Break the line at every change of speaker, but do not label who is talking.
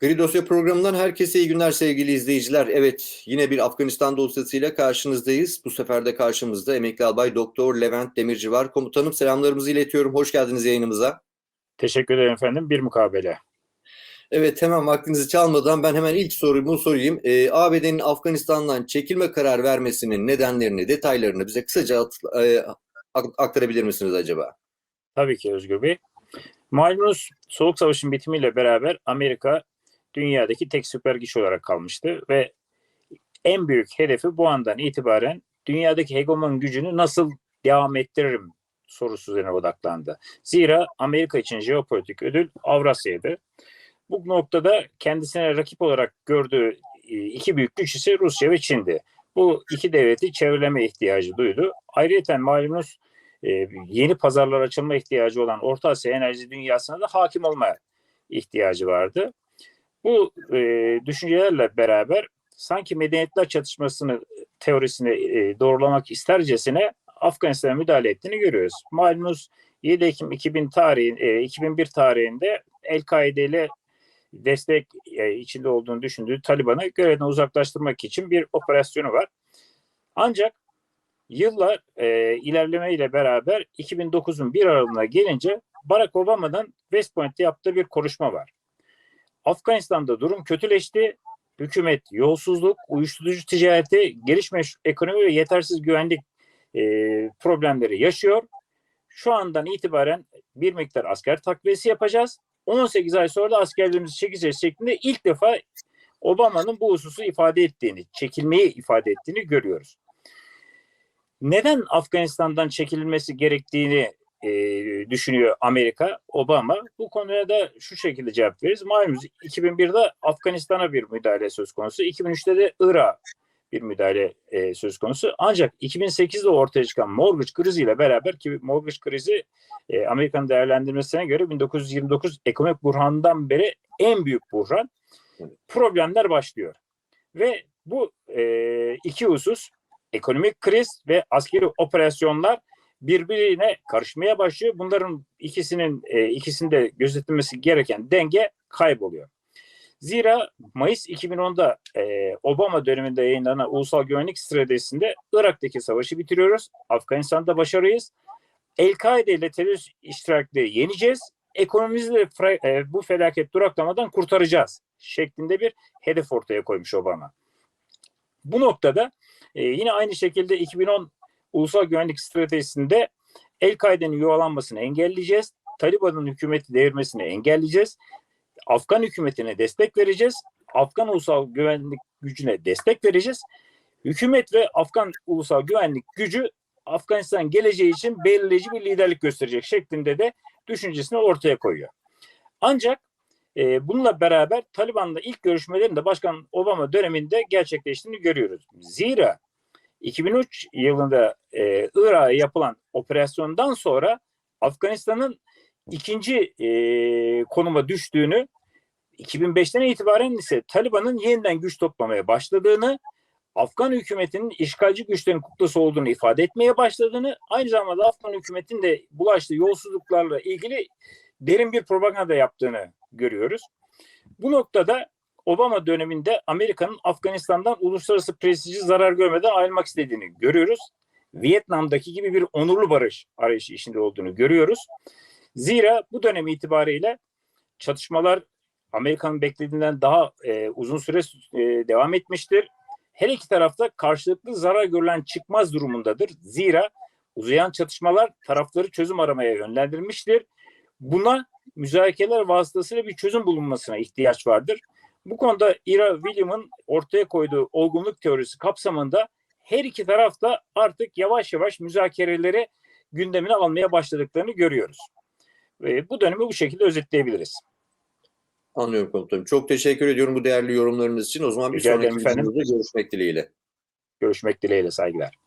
Gri Dosya programından herkese iyi günler sevgili izleyiciler. Evet yine bir Afganistan dosyasıyla karşınızdayız. Bu sefer de karşımızda emekli albay doktor Levent Demirci var. Komutanım selamlarımızı iletiyorum. Hoş geldiniz yayınımıza.
Teşekkür ederim efendim. Bir mukabele.
Evet hemen vaktinizi çalmadan ben hemen ilk sorumu sorayım. Ee, ABD'nin Afganistan'dan çekilme karar vermesinin nedenlerini, detaylarını bize kısaca at- e, aktarabilir misiniz acaba?
Tabii ki Özgür Bey. Malumunuz Soğuk Savaş'ın bitimiyle beraber Amerika dünyadaki tek süper güç olarak kalmıştı ve en büyük hedefi bu andan itibaren dünyadaki hegemon gücünü nasıl devam ettiririm sorusu üzerine odaklandı. Zira Amerika için jeopolitik ödül Avrasya'ydı. Bu noktada kendisine rakip olarak gördüğü e, iki büyük güç ise Rusya ve Çin'di. Bu iki devleti çevreleme ihtiyacı duydu. Ayrıca malumunuz e, yeni pazarlar açılma ihtiyacı olan Orta Asya enerji dünyasına da hakim olma ihtiyacı vardı. Bu e, düşüncelerle beraber sanki medeniyetler çatışmasını teorisini e, doğrulamak istercesine Afganistan'a müdahale ettiğini görüyoruz. Malumunuz 7 Ekim 2000 tarihin, e, 2001 tarihinde El-Kaide ile destek e, içinde olduğunu düşündüğü Taliban'ı görevden uzaklaştırmak için bir operasyonu var. Ancak yıllar e, ilerlemeyle beraber 2009'un 1 Aralık'ına gelince Barack Obama'dan West Point'te yaptığı bir konuşma var. Afganistan'da durum kötüleşti. Hükümet yolsuzluk, uyuşturucu ticareti, gelişmiş ekonomi ve yetersiz güvenlik e, problemleri yaşıyor. Şu andan itibaren bir miktar asker takviyesi yapacağız. 18 ay sonra da askerlerimizi çekeceğiz şeklinde ilk defa Obama'nın bu hususu ifade ettiğini, çekilmeyi ifade ettiğini görüyoruz. Neden Afganistan'dan çekilmesi gerektiğini e, düşünüyor Amerika, Obama. Bu konuya da şu şekilde cevap veririz. Malumunuz 2001'de Afganistan'a bir müdahale söz konusu. 2003'te de Irak'a bir müdahale e, söz konusu. Ancak 2008'de ortaya çıkan mortgage krizi ile beraber ki mortgage krizi e, Amerika'nın değerlendirmesine göre 1929 ekonomik buhranından beri en büyük buhran. Problemler başlıyor. Ve bu e, iki husus ekonomik kriz ve askeri operasyonlar birbirine karışmaya başlıyor. Bunların ikisinin e, ikisinde gözetilmesi gereken denge kayboluyor. Zira Mayıs 2010'da e, Obama döneminde yayınlanan ulusal güvenlik stratejisinde Irak'taki savaşı bitiriyoruz. Afganistan'da başarıyız. El-Kaide ile terörist iştirakleri yeneceğiz. Ekonomimizi de e, bu felaket duraklamadan kurtaracağız şeklinde bir hedef ortaya koymuş Obama. Bu noktada e, yine aynı şekilde 2010 ulusal güvenlik stratejisinde El-Kaide'nin yuvalanmasını engelleyeceğiz. Taliban'ın hükümeti devirmesini engelleyeceğiz. Afgan hükümetine destek vereceğiz. Afgan ulusal güvenlik gücüne destek vereceğiz. Hükümet ve Afgan ulusal güvenlik gücü Afganistan geleceği için belirleyici bir liderlik gösterecek şeklinde de düşüncesini ortaya koyuyor. Ancak e, bununla beraber Taliban'la ilk görüşmelerin de Başkan Obama döneminde gerçekleştiğini görüyoruz. Zira 2003 yılında e, Irak'a yapılan operasyondan sonra Afganistan'ın ikinci e, konuma düştüğünü 2005'ten itibaren ise Taliban'ın yeniden güç toplamaya başladığını Afgan hükümetinin işgalci güçlerin kuklası olduğunu ifade etmeye başladığını aynı zamanda Afgan hükümetinin de bulaştığı yolsuzluklarla ilgili derin bir propaganda yaptığını görüyoruz. Bu noktada Obama döneminde Amerika'nın Afganistan'dan uluslararası prestiji zarar görmeden ayrılmak istediğini görüyoruz. Vietnam'daki gibi bir onurlu barış arayışı içinde olduğunu görüyoruz. Zira bu dönem itibariyle çatışmalar Amerika'nın beklediğinden daha e, uzun süre e, devam etmiştir. Her iki tarafta karşılıklı zarar görülen çıkmaz durumundadır. Zira uzayan çatışmalar tarafları çözüm aramaya yönlendirmiştir. Buna müzakereler vasıtasıyla bir çözüm bulunmasına ihtiyaç vardır. Bu konuda Ira William'ın ortaya koyduğu olgunluk teorisi kapsamında her iki taraf da artık yavaş yavaş müzakereleri gündemine almaya başladıklarını görüyoruz. Ve bu dönemi bu şekilde özetleyebiliriz.
Anlıyorum komutanım. Çok teşekkür ediyorum bu değerli yorumlarınız için. O zaman bir
Rica
sonraki videomuzda görüşmek dileğiyle.
Görüşmek dileğiyle saygılar.